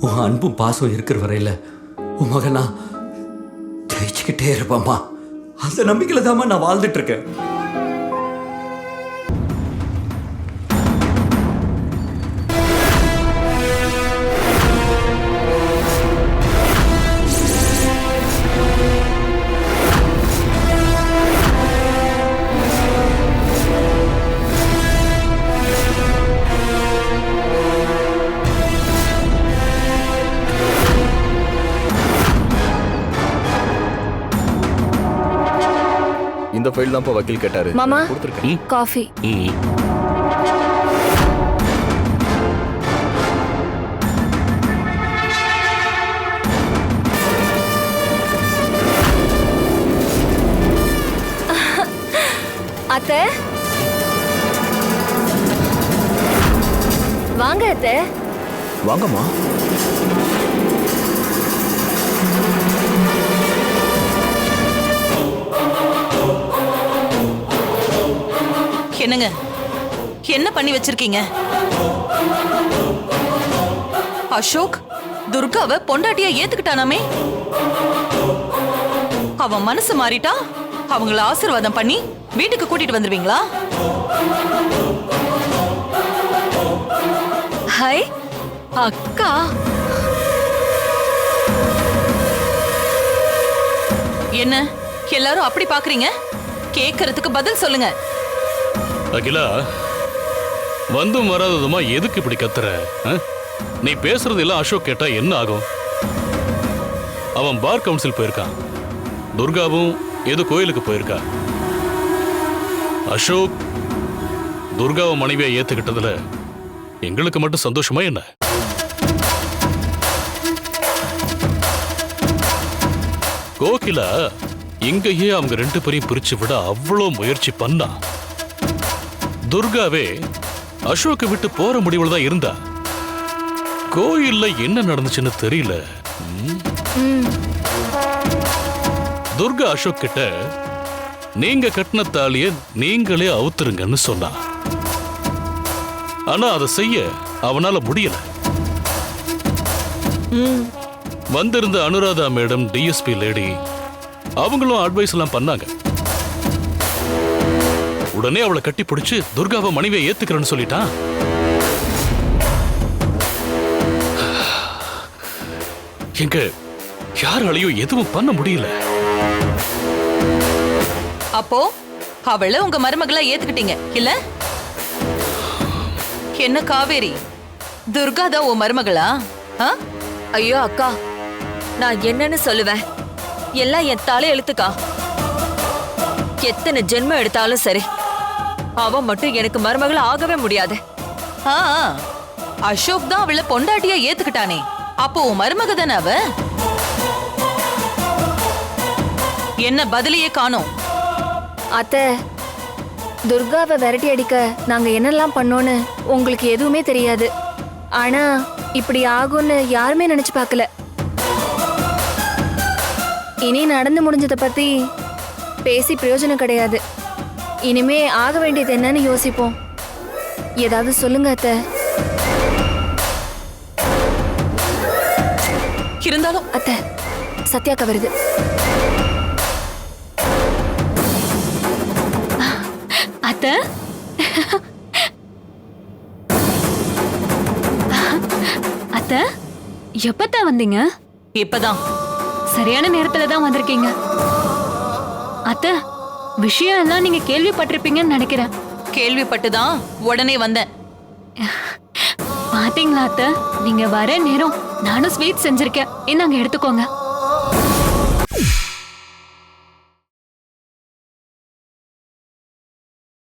உன் அன்பும் பாசம் இருக்கிற வரையில உன் மகனா ஜெயிச்சுக்கிட்டே இருப்பாம்மா அந்த நம்பிக்கையில் தாம்மா நான் வாழ்ந்துட்டு இருக்கேன். இந்த ஃபைல் தான்ப்பா வக்கீல் கேட்டாரு. மாமா கொடுத்துருக்கேன். காஃபி. அத்தை. வாங்க அத்தை. வாங்கம்மா. என்னங்க? என்ன பண்ணி வச்சிருக்கீங்க? அசோக் துர்காவை பொண்டாட்டியா ஏத்துக்கிட்டானாமே? அவன் மனசு மாறிட்டா? அவங்கள ஆசீர்வாதம் பண்ணி வீட்டுக்கு கூட்டிட்டு வந்துருவீங்களா? ஹாய் அக்கா. என்ன எல்லாரும் அப்படி பாக்குறீங்க? கேக்குறதுக்கு பதில் சொல்லுங்க. அகிலா வந்தும் வராததுமா எதுக்கு இப்படி கத்துற? நீ பேசுறது எல்லாம் அசோக் கேட்டா என்ன ஆகும்? அவன் பார் கவுன்சில் போயிருக்கான். துர்காவும் ஏதோ கோயிலுக்கு போயிருக்கா. அசோக் துர்காவை மனைவியை ஏத்துக்கிட்டதுல எங்களுக்கு மட்டும் சந்தோஷமா என்ன? கோகிலா இங்கேயே அவங்க ரெண்டு பேரையும் பிரிச்சு விட அவ்வளோ முயற்சி பண்ணா. துர்காவே அசோக்கை விட்டு போற முடிவுல தான் இருந்தா. கோயில்ல என்ன நடந்துச்சுன்னு தெரியல. துர்கா அசோக் கிட்ட நீங்க கட்டின தாலிய நீங்களே அவுத்துருங்கன்னு சொன்னா. ஆனா அதை செய்ய அவனால முடியல. வந்திருந்த அனுராதா மேடம் டிஎஸ்பி லேடி அவங்களும் அட்வைஸ் எல்லாம் பண்ணாங்க. உடனே அவளை கட்டி பிடிச்சு துர்காவை மனைவியை ஏத்துக்கிறேன்னு சொல்லிட்டான் எங்க யாராலையும் எதுவும் பண்ண முடியல. அப்போ அவளை உங்க மருமகளா ஏத்துக்கிட்டீங்க இல்ல? என்ன காவேரி துர்கா தான் உன் மருமகளா? ஆ? ஐயோ அக்கா நான் என்னன்னு சொல்லுவேன். எல்லாம் என் தலை எழுத்துக்கா எத்தனை ஜென்மம் எடுத்தாலும் சரி. அவ மட்டும் எனக்கு மருமகள் ஆகவே முடியாது. அசோக் தான் அவளை பொண்டாட்டியா ஏத்துக்கிட்டானே. அப்போ உன் மருமக தானே அவ? என்ன பதிலையே காணோம். அத்தை துர்காவை விரட்டி அடிக்க நாங்க என்னெல்லாம் பண்ணோன்னு உங்களுக்கு எதுவுமே தெரியாது. ஆனா இப்படி ஆகும்னு யாருமே நினைச்சு பார்க்கல. இனி நடந்து முடிஞ்சதை பத்தி பேசி பிரயோஜனம் கிடையாது. இனிமே ஆக வேண்டியது என்னன்னு யோசிப்போம். ஏதாவது சொல்லுங்க அத்தை. இருந்தாலும் அத்தை சத்யாக்கா வருது. அத்த? அத்த எப்பத்தான் வந்தீங்க? இப்பதான். சரியான நேரத்துல தான் வந்திருக்கீங்க. அத்த விஷயம் எல்லாம் நீங்க கேள்விப்பட்டிருப்பீங்கன்னு நினைக்கிறேன். கேள்விப்பட்டுதான் உடனே வந்தேன். பாத்தீங்களா அத்த? நீங்க வர நேரம் நானும் ஸ்வீட் செஞ்சிருக்கேன். இந்தாங்க எடுத்துக்கோங்க.